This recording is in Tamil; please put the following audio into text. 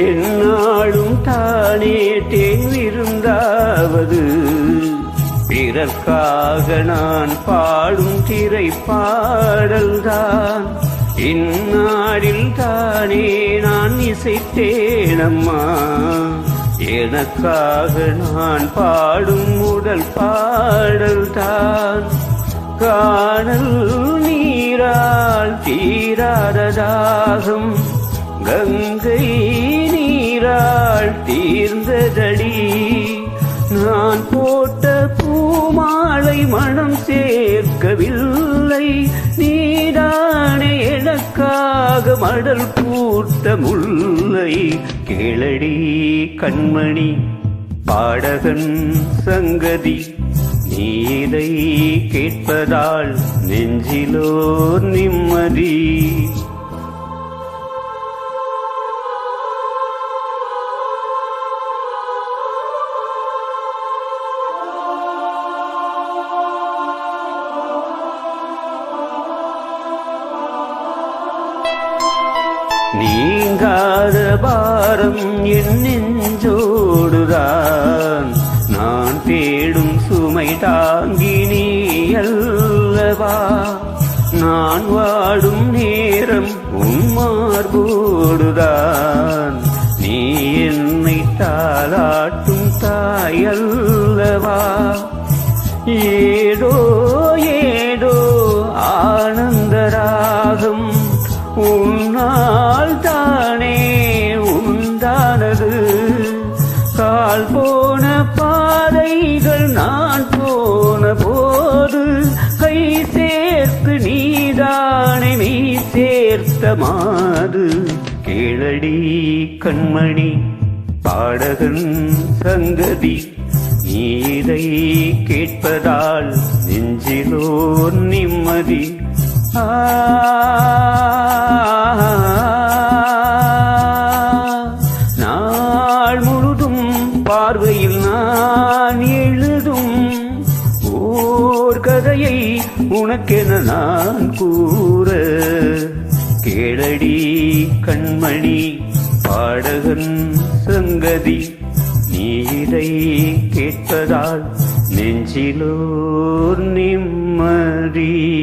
என்னாலும் தானே தேன் விருந்தாவது பிறர்க்காக நான் பாடும் திரை பாடல்தான் நாளில் தானே நான் இசைத்தேனம்மா. எனக்காக நான் பாடும் முதல் பாடல் தான் காணல் நீரால் தீராததாகும் கங்கை நீரால் தீர்ந்ததடி நான் போட்ட பூமாலை மனம் சேர்க்கவில்லை. நீதானே எனக்காக மடல் பூத்த முல்லை. கேளடி கண்மணி பாடகன் சங்கதி நீதை கேட்பதால் நெஞ்சிலோ நிம்மதி. நீங்காத பாரம் என் நெஞ்சோடுதான். நான் தேடும் சுமை தாங்கி நீ அல்லவா? நான் வாடும் நேரம் உன்மார்போடுதான் நீ என்னை தாளாட்டும் தாயல்லவா ஏதோ ஏதோ ஆனந்தராகும் உன்னால் தானே உண்டானது. கால் போன பாதைகள் நான் போன போது கை சேர்த்து நீதானே நீ சேர்த்த மாது. கேளடி கண்மணி பாடகன் சங்கதி நீதை கேட்பதால் நெஞ்சிலோர் நிம்மதி. ஆ கதையை உனக்கென நான் கூற. கேளடி கண்மணி பாடகன் சங்கதி நீரை கேட்பதால் நெஞ்சிலோர் நிம்மதி.